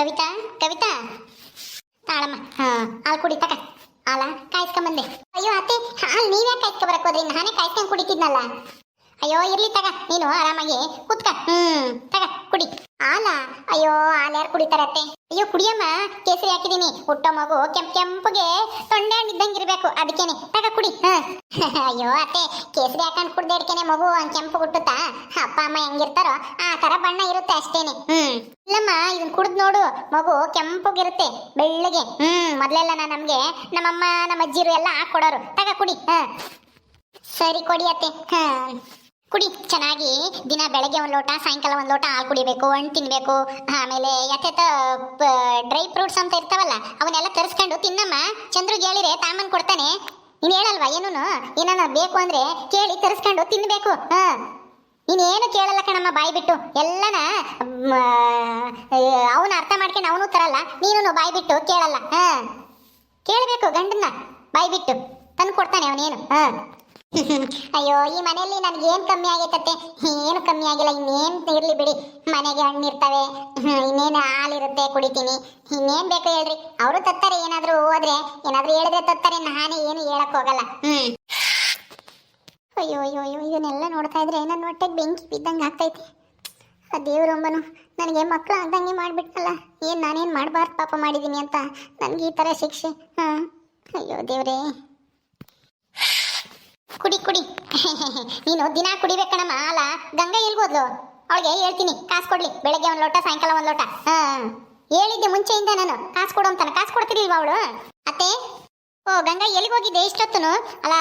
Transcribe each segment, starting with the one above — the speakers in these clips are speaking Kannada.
ಕವಿತಾ ಕವಿತಾ? ತಾಳಮ್ಮ, ಹಾ, ಹಾಲು ಕುಡಿ, ತಕ. ಹಾಲ ಕಾಯಿಸ್ಕೊಂಬಂದೆ ಅಯ್ಯೋ, ಅತ್ತೆ, ಹಾಲು ನೀವೇ ಕಾಯಿಸ್ಕೊ ಬರಕ್ ಹೋದ್ರಿ? ನಾನೇ ಕಾಯಿಸ್ಕೊಂಡು ಕುಡಿತಿದ್ನಲ್ಲ. ಅಯ್ಯೋ, ಇರ್ಲಿ ತಗ, ನೀನು ಆರಾಮಾಗಿ ಕುತ್ಕ. ಹ್ಮ್, ತಗ, ಕುಡಿ. ಹಾಲ. ಅಯ್ಯೋ, ಹಾಲು ಯಾರು ಕುಡಿತಾರತ್ತೆ? ಅಯ್ಯೋ, ಕುಡಿಯಮ್ಮ, ಕೇಸರಿ ಹಾಕಿದೀನಿ ಹುಟ್ಟೋ ಮಗು ಕೆಂಪ್ ಕೆಂಪಗೆ ತೊಂಡೆ ಇರ್ಬೇಕು ಅದಕ್ಕೇನೆ. ತಗ, ಕುಡಿ. ಹ. ಅಯ್ಯೋ, ಅತ್ತೆ, ಕೇಸರಿ ಹಾಕೊಂಡ್ ಕುಡ್ದೆ ಅಡ್ಕೇನೆ ಮಗು ಹಂಗ್ ಕೆಂಪು ಹುಟ್ಟುತ್ತಾ? ಅಪ್ಪ, ಅಮ್ಮ ಹೆಂಗಿರ್ತಾರೋ ಆ ತರ ಬಣ್ಣ ಇರುತ್ತೆ ಅಷ್ಟೇನೆ. ಹ್ಮ್. ಇಲ್ಲಮ್ಮ, ಇದನ್ ಕುಡ್ದ್ ನೋಡು. ಮಗು ಕೆಂಪಗಿರುತ್ತೆ ಬೆಳ್ಳಗೆ. ಹ್ಮ್, ಮೊದ್ಲೆಲ್ಲ ನಾ ನಮ್ಗೆ ನಮ್ಮಮ್ಮ ನಮ್ಮ ಅಜ್ಜಿರು ಎಲ್ಲ ಹಾಕೊಡೋರು ತಗ, ಕುಡಿ. ಹ. ಸರಿ, ಕೊಡಿ ಅತ್ತೆ. ಹ. ಕುಡಿ, ಚೆನ್ನಾಗಿ. ದಿನ ಬೆಳಗ್ಗೆ ಒಂದು ಲೋಟ, ಸಾಯಂಕಾಲ ಒಂದು ಲೋಟ ಹಾಲು ಕುಡಿಬೇಕು, ಹಣ್ಣು ತಿನ್ನಬೇಕು ಆಮೇಲೆ ಯಾಕೆತ ಡ್ರೈ ಫ್ರೂಟ್ಸ್ ಅಂತ ಇರ್ತಾವಲ್ಲ, ಅವನ್ನೆಲ್ಲ ತರಿಸ್ಕೊಂಡು ತಿನ್ನಮ್ಮ. ಚಂದ್ರಿಗೆ ಹೇಳಿರೆ ತಾಮನ್ ಕೊಡ್ತಾನೆ. ನೀನು ಹೇಳಲ್ವಾ ಏನೂನು? ಏನನ್ನ ಬೇಕು ಅಂದರೆ ಕೇಳಿ ತರಿಸ್ಕೊಂಡು ತಿನ್ನಬೇಕು ಹಾಂ. ನೀನೇನು ಕೇಳಲ್ಲ ಕಣಮ್ಮ ಬಾಯಿ ಬಿಟ್ಟು. ಎಲ್ಲನ ಅವನು ಅರ್ಥ ಮಾಡ್ಕೊಂಡು ಅವನು ತರಲ್ಲ ನೀನು ಬಾಯಿ ಬಿಟ್ಟು ಕೇಳಲ್ಲ. ಹಾಂ. ಕೇಳಬೇಕು ಗಂಡನ್ನ, ಬಾಯಿ ಬಿಟ್ಟು. ತಂದು ಕೊಡ್ತಾನೆ ಅವನೇನು. ಹಾ. ಅಯ್ಯೋ, ಈ ಮನೆಯಲ್ಲಿ ನನಗೆ ಏನ್ ಕಮ್ಮಿ ಆಗೈತತ್ತೆ? ಏನು ಕಮ್ಮಿ ಆಗಿಲ್ಲ, ಇನ್ನೇನ್ ಇರ್ಲಿ ಬಿಡಿ. ಮನೆಗೆ ಹಣ್ಣಿರ್ತವೆ, ಇನ್ನೇನ್ ಹಾಲಿರುತ್ತೆ ಕುಡಿತೀನಿ. ಇನ್ನೇನ್ ಬೇಕು ಹೇಳ್ರಿ. ಅವರು ತತ್ತಾರೆ, ಏನಾದರೂ ಹೋದ್ರೆ, ಏನಾದರೂ ಹೇಳಿದ್ರೆ ತತ್ತಾರೆ, ನಾನೇ ಏನು ಹೇಳಕ್ ಹೋಗಲ್ಲ. ಹ್ಮ್. ಅಯ್ಯೋ ಅಯ್ಯೋ ಅಯ್ಯೋ, ಇದನ್ನೆಲ್ಲ ನೋಡ್ತಾ ಇದ್ರೆ ನನ್ನ ಹೊಟ್ಟೆಗೆ ಬೆಂಕಿ ಬಿದ್ದಂಗೆ ಆಗ್ತೈತಿ. ಆ ನನಗೆ ಮಕ್ಕಳು ಆಗ್ದಂಗೆ ಮಾಡಿಬಿಟ್ಟಲ್ಲ ಏನು ನಾನೇನು ಮಾಡಬಾರ್ದು ಪಾಪ ಮಾಡಿದ್ದೀನಿ ಅಂತ. ನನಗೆ ಈ ಥರ ಶಿಕ್ಷೆ. ಹಾಂ. ಅಯ್ಯೋ ದೇವ್ರೇ. ಕುಡಿ ಕುಡಿ. ನೀನು ದಿನ ಕುಡಿಬೇಕಣಮ್ಮ ಅಲ್ಲ ಗಂಗಾ ಎಲ್ಗೋದ್ಲು ಅವಳಿಗೆ ಹೇಳ್ತೀನಿ, ಕಾಸು ಕೊಡ್ಲಿ. ಬೆಳಗ್ಗೆ ಒಂದು ಲೋಟ, ಸಾಯಂಕಾಲ ಒಂದು ಲೋಟ. ಹಾ. ಹೇಳಿದ್ದೆ ಮುಂಚೆಯಿಂದ ನಾನು. ಕಾಸು ಕೊಡು ಅಂತಾನೆ. ಕಾಸು ಕೊಡ್ತಿರ್ಲಿಲ್ವಾ ಅವಳು? ಅತ್ತೆ? ಓ, ಗಂಗಾ ಎಲ್ಲಿಗೆ ಹೋಗಿದ್ದೆ? ಇಷ್ಟೊತ್ತನು? ಅಲ್ಲ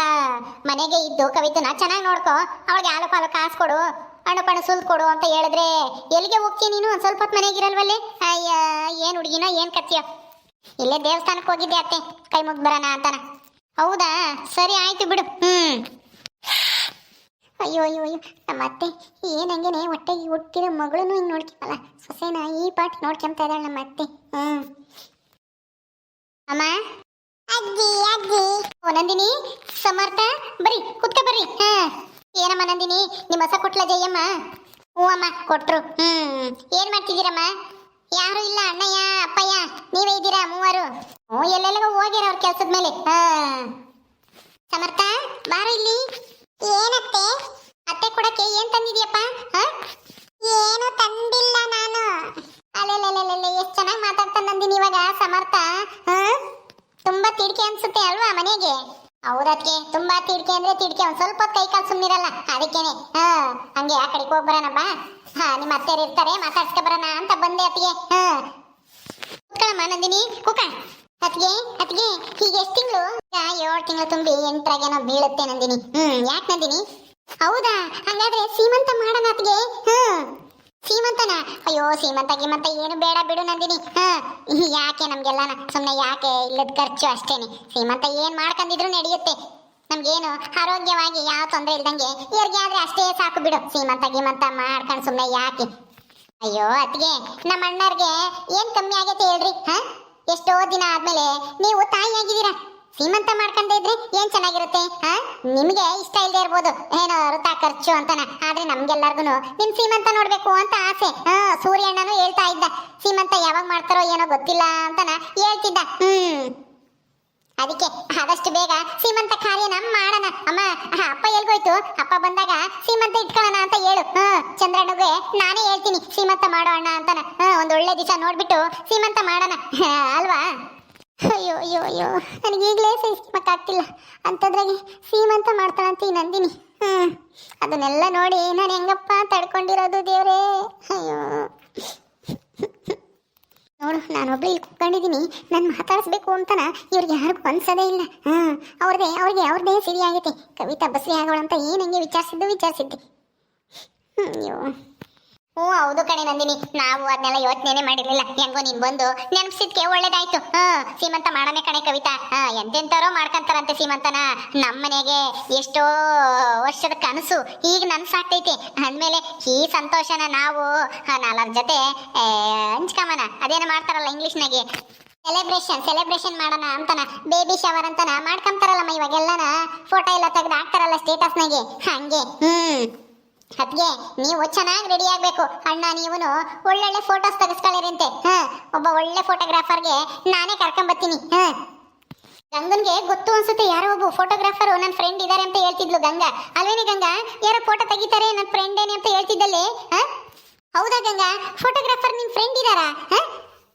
ಮನೆಗೆ ಇದ್ದು ಕವಿತನ ಚೆನ್ನಾಗಿ ನೋಡ್ಕೊ. ಅವಳಿಗೆ ಹಾಲು ಪಾಲು ಕಾಸು ಕೊಡು. ಹಣ್ಣು ಪಣ್ಣು ಸುಲ್ದು ಕೊಡು ಅಂತ ಹೇಳಿದ್ರೆ ಎಲ್ಲಿಗೆ ಹೋಗ್ತೀಯ ನೀನು? ಒಂದು ಸ್ವಲ್ಪ ಹೊತ್ತು ಮನೆಗಿರಲ್ವಲ್ಲಿ ಅಯ್ಯ, ಏನು ಹುಡುಗಿನೋ, ಏನು ಕತ್ತಿಯೋ? ಇಲ್ಲೇ ದೇವಸ್ಥಾನಕ್ಕೆ ಹೋಗಿದ್ದೆ ಅತ್ತೆ. ಕೈ ಮುಗ್ದು ಬರೋಣ ಅಂತಾನ. ಹೌದಾ? ಸರಿ, ಆಯ್ತು ಬಿಡು. ಹ್ಮ್. ಅಯ್ಯೋ ಅಯ್ಯೋ ಅಯ್ಯೋ, ನಮ್ಮ ಅತ್ತೆ. ಏನಂಗೇನೆ ಹೊಟ್ಟೆಗೆ ಹುಟ್ಟಿರೋ ಮಗಳನ್ನು ಹಿಂಗೆ ನೋಡ್ಕೊಂಬಲ್ಲ. ಸೊಸೆನ ಈ ಪಾಟ್ ನೋಡ್ಕೊಂತ ಇದ್ದಾಳೆ ನಮ್ಮ ಅತ್ತೆ. ಹ್ಮ್. ಅಮ್ಮ? ಅಜ್ಜಿ ಅಜ್ಜಿ. ಓ, ನಂದಿನಿ, ಸಮರ್ಥ, ಬರ್ರಿ, ಕುತ್ಕ ಬರ್ರಿ. ಹಾ. ಏನಮ್ಮ ನಂದಿನಿ? ನಿಮ್ಮ ಹೊಸ ಕೊಟ್ಲ ಜಯಮ್ಮ? ಹ್ಞೂ ಅಮ್ಮ, ಕೊಟ್ರು. ಹ್ಮ್. ಏನ್ ಮಾಡ್ತಿದ್ದೀರಮ್ಮ? ಯಾರು ಇಲ್ಲ, ಅಣ್ಣಯ್ಯ, ಅಪ್ಪಯ್ಯ, ನೀವೇ ಇದ್ದೀರಾ ಮೂವರು? ಓ, ಎಲ್ಲೆಲ್ಲಿಗೋ ಹೋಗಿರ ಅವ್ರ ಕೆಲ್ಸದ ಮೇಲೆ. ಸಮರ್ಥ, ಬಾರು ಇಲ್ಲಿ ಏನತ್ತೆ ಅತ್ತೆ ಕೊಡಕ್ಕೆ ಏನ್ ತಂದಿದ್ಯಪ್ಪ ಹ? ಏನು ತಂದಿಲ್ಲ ನಾನು ಅಲ್ಲೆಲ್ಲೆಲ್ಲೆಲ್ಲೆ ಎಷ್ಟು ಚೆನ್ನಾಗಿ ಮಾತಾಡ್ತಾ ನಂದಿನಿ ಇವಾಗ ಸಮರ್ಥ ಹ? ತುಂಬಾ ತಿಡ್ಕೆ ಅನ್ಸುತ್ತೆ ಅಲ್ವಾ ಮನೆಗೆ ಹೌದಕ್ಕೆ ತುಂಬಾ ತಿಡ್ಕೆ ಅಂದ್ರೆ ತಿಡ್ಕೆ, ಒಂದ್ ಸ್ವಲ್ಪ ಕೈ ಕಾಲು ಸುಮ್ನಿರಲ್ಲ? ಅದಕ್ಕೇನೆ. ಹಾ, ಹಂಗೆ ಆ ಕಡೆಗೆ ಹೋಗಿ ಬರೋಣಪ್ಪ ಹಾ, ನಿಮ್ಮ ಅತ್ತೆಯರು ಇರ್ತಾರೆ, ಮಾತಾಡ್ಸ್ಕೊ ಬರೋಣ ಅಂತ ಬಂದೆ ಅತ್ತಿಗೆ. ಹಾ. ನಂದಿನಿ ಕುಕ ಅತ್ಗೆ ಅತ್ಗೆ ಈಗ ಎಷ್ಟು ತಿಂಗಳು? ಏಳು ತಿಂಗಳು ತುಂಬಿ ಎಂಟರಾಗೇನೋ ಬೀಳುತ್ತೆ ನಂದಿನಿ. ಹ್ಮ್, ಯಾಕೆ ನಂದಿನಿ? ಹೌದಾ? ಹಂಗಾದ್ರೆ ಸೀಮಂತ ಮಾಡೋಣ ಅತ್ಗೆ ಹ್ಮ್ ಸೀಮಂತನ? ಅಯ್ಯೋ, ಸೀಮಂತ ಗೀಮಂತ ಏನು ಬೇಡ ಬಿಡು ನಂದಿನಿ. ಹ. ಯಾಕೆ ನಮ್ಗೆಲ್ಲನ? ಸುಮ್ಮನೆ ಯಾಕೆ ಇಲ್ಲದ ಖರ್ಚು ಅಷ್ಟೇನೆ. ಸೀಮಂತ ಏನ್ ಮಾಡ್ಕೊಂಡಿದ್ರು ನಡೆಯುತ್ತೆ. ನಮ್ಗೇನು ಆರೋಗ್ಯವಾಗಿ ಯಾವ ತೊಂದರೆ ಇಲ್ದಂಗೆ ಇವ್ರಿಗೆ ಆದ್ರೆ ಅಷ್ಟೇ ಸಾಕು ಬಿಡು. ಸೀಮಂತ ಗೀಮಂತ ಮಾಡ್ಕೊಂಡು ಸುಮ್ಮನೆ ಯಾಕೆ? ಅಯ್ಯೋ ಅತ್ಗೆ ನಮ್ಮ ಅಣ್ಣರ್ಗೆ ಏನ್ ಕಮ್ಮಿ ಆಗೈತೆ ಹೇಳ್ರಿ, ಹ? ಎಷ್ಟೋ ದಿನ ಆದ್ಮೇಲೆ ನೀವು ತಾಯಿಯಾಗಿದ್ದೀರಾ? ಸೀಮಂತ ಮಾಡ್ಕೊಂಡ ಇದ್ರೆ ಏನ್ ಚೆನ್ನಾಗಿರುತ್ತೆ, ಹ? ನಿಮ್ಗೆ ಇಷ್ಟ ಇಲ್ಲದೆ ಇರ್ಬೋದು. ಏನೋ ಋತ ಖರ್ಚು ಅಂತಾನ. ಆದ್ರೆ ನಮ್ಗೆಲ್ಲರಿಗೂ ನಿಮ್ ಸೀಮಂತ ನೋಡ್ಬೇಕು ಅಂತ ಆಸೆ. ಹ, ಸೂರ್ಯಣ್ಣನು ಹೇಳ್ತಾ ಇದ್ದ. ಸೀಮಂತ ಯಾವಾಗ ಮಾಡ್ತಾರೋ ಏನೋ ಗೊತ್ತಿಲ್ಲ ಅಂತಾನ ಹೇಳ್ತಿದ್ದ. ಹ್ಮ್. ಅದಕ್ಕೆ ಆದಷ್ಟು ಬೇಗ ಸೀಮಂತ ಕಾರ್ಯನ ಮಾಡೋಣ. ಅಮ್ಮ, ಅಪ್ಪ ಎಲ್ಗೋಯ್ತು? ಅಪ್ಪ ಬಂದಾಗ ಸೀಮಂತ ಇಟ್ಕೊಳ್ಳೋಣ ಅಂತ ಹೇಳು. ಹ ಚಂದ್ರಣ್ಣಗೆ ನಾನೇ ಹೇಳ್ತೀನಿ, ಸೀಮಂತ ಮಾಡೋ ಅಣ್ಣ ಅಂತಾನ. ಹ್ಮ್, ಒಂದ್ ಒಳ್ಳೆ ದಿವಸ ನೋಡ್ಬಿಟ್ಟು ಸೀಮಂತ ಮಾಡೋಣ. ಅಲ್ವಾ? ಅಯ್ಯೋ ಅಯ್ಯೋ ಅಯ್ಯೋ, ನನಗೆ ಈಗಲೇ ಸಹಿಸ್ಮಕ್ಕಾಗ್ತಿಲ್ಲ ಅಂಥದ್ರಾಗೆ ಸೀಮಂತ ಮಾಡ್ತಾಳಂತ ಈ ನಂದಿನಿ. ಹ್ಞೂ ಅದನ್ನೆಲ್ಲ ನೋಡಿ ನಾನು ಹೆಂಗಪ್ಪ ತಡ್ಕೊಂಡಿರೋದು ದೇವರೇ? ಅಯ್ಯೋ. ನೋಡು ನಾನೊಬ್ಳು ಇಲ್ಲಿ ಕುತ್ಕೊಂಡಿದ್ದೀನಿ. ನಾನು ಮಾತಾಡಿಸ್ಬೇಕು ಅಂತನ ಇವ್ರಿಗೆ ಯಾರಿಗೂ ಅನ್ಸೋದೇ ಇಲ್ಲ. ಹಾಂ, ಅವ್ರದೇ, ಅವ್ರಿಗೆ ಅವ್ರದೇ ಸಿರಿ ಕವಿತಾ ಬಸ್ರಿ ಆಗೋಳಂತ ಏನು ಹಂಗೆ ವಿಚಾರಿಸಿದ್ದು, ವಿಚಾರಿಸಿದ್ದೆ. ಅಯ್ಯೋ. ಹ್ಞೂ, ಹೌದು ಕಣೆ ನಂದಿನಿ. ನಾವು ಅದನ್ನೆಲ್ಲ ಯೋಚನೆ ಮಾಡಿರ್ಲಿಲ್ಲ. ಹೆಂಗೋ ನೀನ್ ಬಂದು ನೆನಪಿಸಿದ್ಕೆ ಒಳ್ಳೇದಾಯ್ತು. ಹ ಸೀಮಂತ ಮಾಡನೆ ಕಣೆ ಕವಿತಾ. ಎಂತೆಂತಾರೋ ಮಾಡ್ಕಂತಾರಂತೆ ಸೀಮಂತನ ನಮ್ಮನೆಗೆ. ಎಷ್ಟೋ ವರ್ಷದ ಕನಸು. ಈಗ ನನ್ಸಾಗ್ತೈತೆ. ಅಂದ್ಮೇಲೆ ಈ ಸಂತೋಷನ ನಾವು ನಾಲ್ಕು ಜೊತೆ ಹಂಚ್ಕಮನ ಅದೇನು ಮಾಡ್ತಾರಲ್ಲ ಇಂಗ್ಲಿಷ್ನಾಗೆ. ಸೆಲೆಬ್ರೇಷನ್ ಸೆಲೆಬ್ರೇಷನ್ ಮಾಡೋಣ ಅಂತನ. ಬೇಬಿ ಶವರ್ ಅಂತನ. ಮಾಡ್ಕೊಂತಾರಲ್ಲಮ್ಮ ಇವಾಗೆಲ್ಲನ. ಫೋಟೋ ಎಲ್ಲ ತೆಗೆದು ಹಾಕ್ತಾರಲ್ಲ ಸ್ಟೇಟಸ್ನಾಗೆ ಹಂಗೆ. ಹ್ಮ್. ಅದ್ಗೆ ನೀವು ಚೆನ್ನಾಗಿ ರೆಡಿ ಆಗ್ಬೇಕು. ಅಣ್ಣ, ನೀವುನು ಒಳ್ಳೊಳ್ಳೆ ಫೋಟೋಸ್ ತೆಗೆಸ್ಕೊಳ್ಳಿರಂತೆ. ಹಾ, ಒಬ್ಬ ಒಳ್ಳೆ ಫೋಟೋಗ್ರಾಫರ್ಗೆ ನಾನೇ ಕರ್ಕೊಂಬತ್ತೀನಿ. ಹಾ. ಗಂಗನ್ಗೆ ಗೊತ್ತು ಅನ್ಸುತ್ತೆ, ಯಾರೋ ಒಬ್ಬ ಫೋಟೋಗ್ರಾಫರ್ ನನ್ನ ಫ್ರೆಂಡ್ ಇದಾರೆ ಅಂತ ಹೇಳ್ತಿದ್ಲು ಗಂಗಾ. ಅಲ್ವೇನೆ ಗಂಗಾ? ಯಾರೋ ಫೋಟೋ ತೆಗಿತಾರೆ ನನ್ನ ಫ್ರೆಂಡ್ ಏನೇ ಅಂತ ಹೇಳ್ತಿದ್ದಲ್ಲಿ? ಹಾ? ಹೌದಾ ಗಂಗಾ? ಫೋಟೋಗ್ರಾಫರ್ ನಿನ್ನ ಫ್ರೆಂಡ್ ಇದ್ದಾರಾ ಹಾ?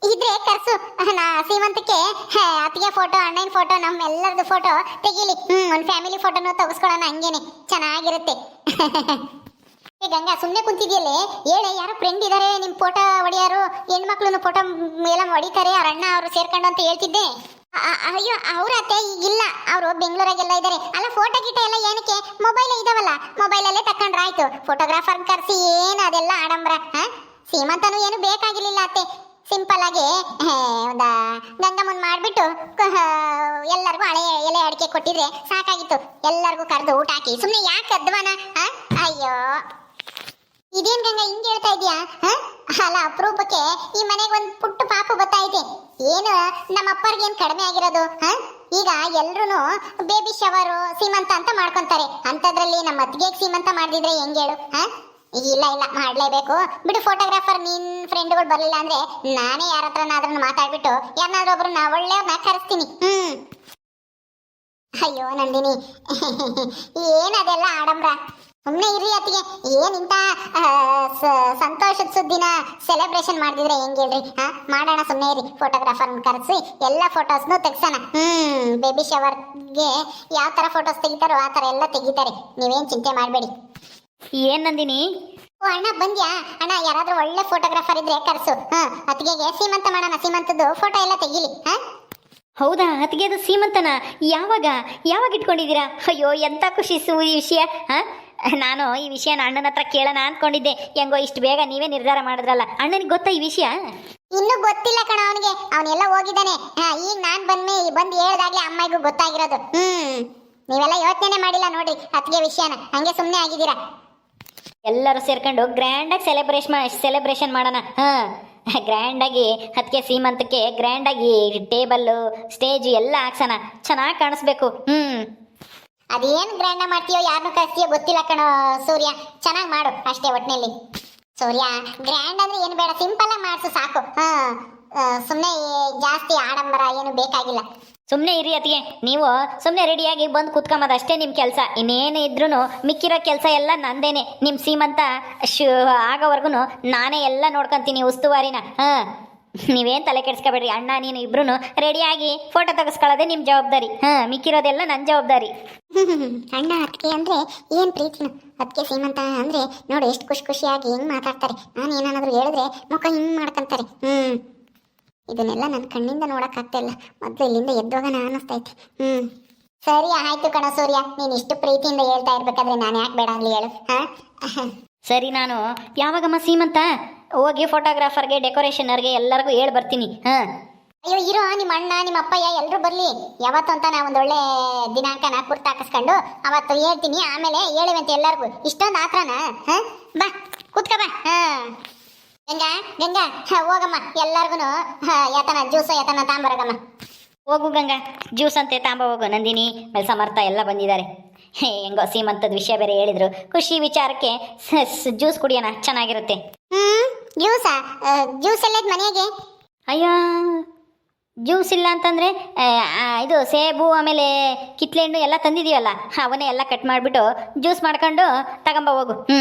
ಇದ್ರೆ ಕರ್ಸು. ನಾ ಸೀಮಂತಕ್ಕೆ ಅತ್ತಿಗೆ ಫೋಟೋ ಅಣ್ಣನ ಫೋಟೋ ನಮ್ಮೆಲ್ಲರದು ಫೋಟೋ ತೆಗೀಲಿ. ಹ್ಮ್, ಒಂದು ಫ್ಯಾಮಿಲಿ ಫೋಟೋನು ತೆಗೆಸ್ಕೊಳ್ಳೋಣ ಹಂಗೇನೆ. ಚೆನ್ನಾಗಿರುತ್ತೆ. ಗಂಗಾ ಸುಮ್ಮನೆ ಕುಂತಿದ್ಯಲ್ಲೇ? ಹೇಳೆ ಯಾರೋ ಫ್ರೆಂಡ್ ಇದಾರೆ ನಿಮ್ ಫೋಟೋ ಹೊಡಿಯಾರು? ಹೆಣ್ಮಕ್ಳು ಫೋಟೋ ಎಲ್ಲ ಹೊಡಿತಾರೆ ಅವ್ರ ಅಣ್ಣ ಅವರು ಸೇರ್ಕೊಂಡು ಅಂತ ಹೇಳ್ತಿದ್ದೆ. ಅಯ್ಯೋ ಅವ್ರ ಅತ್ತೆ ಈಗಿಲ್ಲ ಅವರು ಬೆಂಗಳೂರಾಗೆಲ್ಲ ಇದ್ದಾರೆ ಅಲ್ಲ ಫೋಟೋ ಗಿಟ ಎಲ್ಲ ಏನಕ್ಕೆ? ಮೊಬೈಲ್ ಇದಾವಲ್ಲ ಮೊಬೈಲಲ್ಲೇ ತಕೊಂಡ್ರೆ ಆಯ್ತು. ಫೋಟೋಗ್ರಾಫರ್ ಕರ್ಸಿ ಏನು ಅದೆಲ್ಲ ಆಡಂಬ್ರ ಸೀಮಂತನು ಏನು ಬೇಕಾಗಿರ್ಲಿಲ್ಲ ಅತ್ತೆ. ಸಿಂಪಲ್ ಆಗಿ ಹೇ, ಒಂದ ಗಂಗಮ್ಮನ್ ಮಾಡ್ಬಿಟ್ಟು ಎಲ್ಲರಿಗೂ ಹಳೆ ಎಲೆ ಅಡಿಕೆ ಕೊಟ್ಟಿದ್ರೆ ಸಾಕಾಗಿತ್ತು. ಎಲ್ಲರಿಗೂ ಕರೆದು ಊಟ ಹಾಕಿ. ಸುಮ್ಮನೆ ಯಾಕೆ ಅದ್ವಾನ ಅಯ್ಯೋ. ಇದೇನ್ ಗಂಗ, ಹಿಂಗ್ ಹೇಳ್ತಾ ಇದೀಯಾ? ಅಲ್ಲ, ಅಪರೂಪಕ್ಕೆ ಈ ಮನೆಗೆ ಒಂದ್ ಪುಟ್ಟ ಪಾಪು ಇದೆ. ಏನು, ನಮ್ಮ ಅಪ್ಪರ್ಗೆ ಏನ್ ಕಡಿಮೆ ಆಗಿರೋದು? ಈಗ ಎಲ್ರು ಬೇಬಿ ಶವರು ಸೀಮಂತ ಅಂತ ಮಾಡ್ಕೊಂತಾರೆ. ಅಂತದ್ರಲ್ಲಿ ನಮ್ಮ ಅತ್ತಿಗೆ ಸೀಮಂತ ಮಾಡಿದ್ರೆ ಹೆಂಗ್ ಹೇಳು? ಇಲ್ಲ ಇಲ್ಲ, ಮಾಡ್ಲೇಬೇಕು. ಬಿಡು ಫೋಟೋಗ್ರಾಫರ್ ನಿನ್ ಫ್ರೆಂಡ್ಗಳು ಬರಲಿಲ್ಲ ಅಂದ್ರೆ ನಾನೇ ಯಾರ ಹತ್ರನಾದ್ರೂ ಮಾತಾಡ್ಬಿಟ್ಟು ಯಾರನ್ನಾದ್ರೂ ನಾ ಒಳ್ಳೆಯವ್ರನ್ನ ಕರೆಸ್ತೀನಿ. ಹ್ಮ್. ಅಯ್ಯೋ, ನಂದಿನಿ. ಏನದೆಲ್ಲ ಆಡಂಬ್ರ? ಸುಮ್ಮನೆ ಇರ್ರಿ ಅತ್ತಿಗೆ. ಏನ್ ಇಂತ ಸಂತೋಷದ ಸುದ್ದಿನ ಸೆಲೆಬ್ರೇಷನ್ ಮಾಡಿದ್ರೆ ಹೆಂಗ್ ಹೇಳ್ರಿ ಹಾ ಮಾಡೋಣ ಸುಮ್ಮನೆ ಇರಿ ಫೋಟೋಗ್ರಾಫರ್ ಕರೆಸಿ ಎಲ್ಲ ಫೋಟೋಸ್ನು ತೆಗ್ಸೋಣ. ಹ್ಮ್ ಬೇಬಿ ಶವರ್ಗೆ ಯಾವ ತರ ಫೋಟೋಸ್ ತೆಗಿತಾರೋ ಆ ತರ ಎಲ್ಲ ತೆಗಿತಾರೆ. ನೀವೇನ್ ಚಿಂತೆ ಮಾಡಬೇಡಿ. ಏನ್ ನಂದಿನಿ? ಓ ಅಣ್ಣ ಬಂದ್ಯಾ? ಅಣ್ಣ ಯಾರಾದ್ರೂ ಒಳ್ಳೆ ಫೋಟೋಗ್ರಾಫರ್ ಇದ್ರೆ ಕರೆಸು. ಹಾ ಅತ್ತಿಗೆಗೆ ಸೀಮಂತ ಮಾಡೋಣ. ಸೀಮಂತದ್ದು ಫೋಟೋ ಎಲ್ಲ ತೆಗಿಲಿ ಹಾ? ಹೌದಾ? ಅತಿಗೆ ಅದು ಸೀಮಂತನ? ಯಾವಾಗ? ಯಾವಾಗ ಇಟ್ಕೊಂಡಿದ್ದೀರಾ? ಅಯ್ಯೋ ಎಂತ ಖುಷಿ ಸು ಈ ವಿಷಯ ಹಾ? ನಾನು ಈ ವಿಷಯನ ಅಣ್ಣನ ಹತ್ರ ಕೇಳೋಣ ಅಂದ್ಕೊಂಡಿದ್ದೆ ಹೆಂಗೋ ಇಷ್ಟು ಬೇಗ ನೀವೇ ನಿರ್ಧಾರ ಮಾಡಿದ್ರಲ್ಲ. ಅಣ್ಣನಿಗೆ ಗೊತ್ತಾ ಈ ವಿಷಯ? ಇನ್ನೂ ಗೊತ್ತಿಲ್ಲ ಕಣ ಅವನಿಗೆ. ಅವನೆಲ್ಲ ಹೋಗಿದ್ದಾನೆ. ಈಗ ನಾನು ಬಂದ್ಮೇ ಬಂದು ಹೇಳ್ದಾಗ್ಲೇ ಅಮ್ಮಗೂ ಗೊತ್ತಾಗಿರೋದು. ಹ್ಮ್ ನೀವೆಲ್ಲ ಯೋಚನೆ ಮಾಡಿಲ್ಲ ನೋಡ್ರಿ ಅತ್ತಿಗೆ ವಿಷಯನ. ಹಂಗೆ ಸುಮ್ಮನೆ ಆಗಿದ್ದೀರಾ? ಎಲ್ಲರೂ ಸೇರ್ಕೊಂಡು ಗ್ರ್ಯಾಂಡಾಗಿ ಸೆಲೆಬ್ರೇಷನ್ ಸೆಲೆಬ್ರೇಷನ್ ಮಾಡೋಣ. ಹಾಂ ಗ್ರ್ಯಾಂಡಾಗಿ ಅದಕ್ಕೆ ಸೀಮಂತಕ್ಕೆ ಗ್ರ್ಯಾಂಡಾಗಿ ಟೇಬಲ್ಲು ಸ್ಟೇಜ್ ಎಲ್ಲ ಹಾಕ್ಸೋಣ. ಚೆನ್ನಾಗಿ ಕಾಣಿಸ್ಬೇಕು. ಹ್ಞೂ ಅದೇನ್ ಗ್ರ್ಯಾಂಡ ಮಾಡ್ತೀಯೋ ಯಾರನ್ನು ಕಳಿಸ್ತೀಯೋ ಗೊತ್ತಿಲ್ಲ ಕಣೋ, ಸೂರ್ಯ. ಚೆನ್ನಾಗಿ ಮಾಡು ಅಷ್ಟೇ ಒಟ್ಟಿನಲ್ಲಿ ಸೂರ್ಯ, ಗ್ರ್ಯಾಂಡ್ ಅಂದ್ರೆ ಏನು ಬೇಡ, ಸಿಂಪಲ್ ಆಗಿ ಮಾಡಿಸು, ಸಾಕು. ಹಾ. ಸುಮ್ಮನೆ ಜಾಸ್ತಿ ಆಡಂಬರ ಏನು ಬೇಕಾಗಿಲ್ಲ. ಸುಮ್ಮನೆ ಇರಿ ಅತಿಗೆ ನೀವು ಸುಮ್ಮನೆ ರೆಡಿಯಾಗಿ ಬಂದು ಕುತ್ಕೊಂಬದು ಅಷ್ಟೇ ನಿಮ್ಮ ಕೆಲಸ. ಇನ್ನೇನು ಇದ್ರೂ ಮಿಕ್ಕಿರೋ ಕೆಲಸ ಎಲ್ಲ ನಂದೇನೆ. ನಿಮ್ಮ ಸೀಮಂತ ಶು ಆಗೋವರೆಗೂ ನಾನೇ ಎಲ್ಲ ನೋಡ್ಕೊಂತೀನಿ ಉಸ್ತುವಾರಿನ. ಹಾಂ. ನೀವೇನು ತಲೆ ಕೆಡಿಸ್ಕೊಬೇಡ್ರಿ? ಅಣ್ಣ ನೀನು ಇಬ್ರು ರೆಡಿಯಾಗಿ ಫೋಟೋ ತೆಗೆಸ್ಕೊಳ್ಳೋದೇ ನಿಮ್ಮ ಜವಾಬ್ದಾರಿ. ಹಾಂ ಮಿಕ್ಕಿರೋದೆಲ್ಲ ನನ್ನ ಜವಾಬ್ದಾರಿ. ಅಣ್ಣ ಅತ್ತಿಗೆ ಅಂದ್ರೆ ಏನ್ ಪ್ರೀತಿನ? ಅದಕ್ಕೆ ಸೀಮಂತ ಅಂದ್ರೆ ನೋಡಿ ಎಷ್ಟು ಖುಷಿ ಖುಷಿಯಾಗಿ ಹೆಂಗ್ ಮಾತಾಡ್ತಾರೆ. ನಾನು ಏನಾದ್ರು ಹೇಳಿದ್ರೆ ಮುಖ ಹಿಂಗ್ ಮಾಡ್ಕೊಂತಾರೆ. ಹ್ಮ್. ಇದನ್ನೆಲ್ಲ ನನ್ನ ಕಣ್ಣಿಂದ ನೋಡಕ್ ಆಗ್ತಾ ಇಲ್ಲ. ಮೊದ್ಲು ಇಲ್ಲಿಂದ ಎದ್ದೋಗನ ಅನಿಸ್ತೈತೆ. ಹ್ಮ್. ಸರಿ ಆಯ್ತು ಕಣ ಸೂರ್ಯ. ನೀನು ಇಷ್ಟು ಪ್ರೀತಿಯಿಂದ ಹೇಳ್ತಾ ಇರ್ಬೇಕಾದ್ರೆ ನಾನು ಯಾಕೆ ಬೇಡ ಅಲ್ಲಿ ಹೇಳು. ಹಾ? ಸರಿ ನಾನು ಯಾವಾಗಮ್ಮ ಸೀಮಂತ ಹೋಗಿ ಫೋಟೋಗ್ರಾಫರ್ಗೆ ಡೆಕೋರೇಷನರ್ಗೆ ಎಲ್ಲರಿಗೂ ಹೇಳಿ ಬರ್ತೀನಿ. ಹಾಂ. ಅಯ್ಯೋ ಇರೋ ನಿಮ್ಮ ಅಣ್ಣ ನಿಮ್ಮ ಅಪ್ಪಯ್ಯ ಎಲ್ಲರೂ ಬರಲಿ. ಯಾವತ್ತು ಅಂತ ನಾ ಒಂದು ಒಳ್ಳೆ ದಿನಾಂಕನ ಕುರ್ತ ಹಾಕಿಸ್ಕೊಂಡು ಅವತ್ತು ಹೇಳ್ತೀನಿ. ಆಮೇಲೆ ಹೇಳಿವಂತೆ ಎಲ್ಲರಿಗೂ. ಇಷ್ಟೊಂದು ಆತ್ರನ? ಹ? ಬಾ ಕೂತ್ಕ ಬಾ. ಹಾ. ಗಂಗಾ ಗಂಗಾ ಹ, ಹೋಗಮ್ಮ ಎಲ್ಲರಿಗೂ ಯಾತನ ಜ್ಯೂಸ್ ಯಾತನ ತಾಂಬರಗಮ್ಮ ಹೋಗು ಗಂಗಾ ಜ್ಯೂಸ್ ಅಂತೆ ತಾಂಬ ಹೋಗು ನಂದಿನಿ ಮೇಲೆ ಸಮರ್ಥ ಎಲ್ಲ ಬಂದಿದ್ದಾರೆ. ಹೇ ಹೆಂಗೋ ಸೀಮಂತದ ವಿಷಯ ಬೇರೆ ಹೇಳಿದ್ರು. ಖುಷಿ ವಿಚಾರಕ್ಕೆ ಜ್ಯೂಸ್ ಕುಡಿಯೋಣ ಚೆನ್ನಾಗಿರುತ್ತೆ. ಹ್ಮ್ ಜ್ಯೂಸಾ? ಜ್ಯೂಸ್ ಎಲ್ಲ ಮನೆಗೆ? ಅಯ್ಯೋ ಜ್ಯೂಸ್ ಇಲ್ಲ ಅಂತಂದರೆ ಇದು ಸೇಬು ಆಮೇಲೆ ಕಿತ್ಲೆಹಣ್ಣು ಎಲ್ಲ ತಂದಿದೀವಲ್ಲ ಅವನ್ನೇ ಎಲ್ಲ ಕಟ್ ಮಾಡಿಬಿಟ್ಟು ಜ್ಯೂಸ್ ಮಾಡ್ಕೊಂಡು ತಗೊಂಬ ಹೋಗು. ಹ್ಞೂ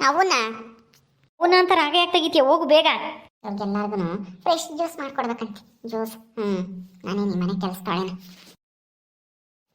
ಅವನ್ನ ಅವನ ಅಂತ ರಾಗ ಯಾಕೆ ತೆಗಿತೀಯ? ಹೋಗು ಬೇಗ. ಅವ್ರಿಗೆಲ್ಲಾರ್ಗು ಫ್ರೆಶ್ ಜ್ಯೂಸ್ ಮಾಡ್ಕೊಡ್ಬೇಕಂತೆ. ಜ್ಯೂಸ್. ಹ್ಮ್. ನಾನೇ ನಿಮ್ಮ ಕೆಲಸ ಕೆಲಸದೊಳೇನ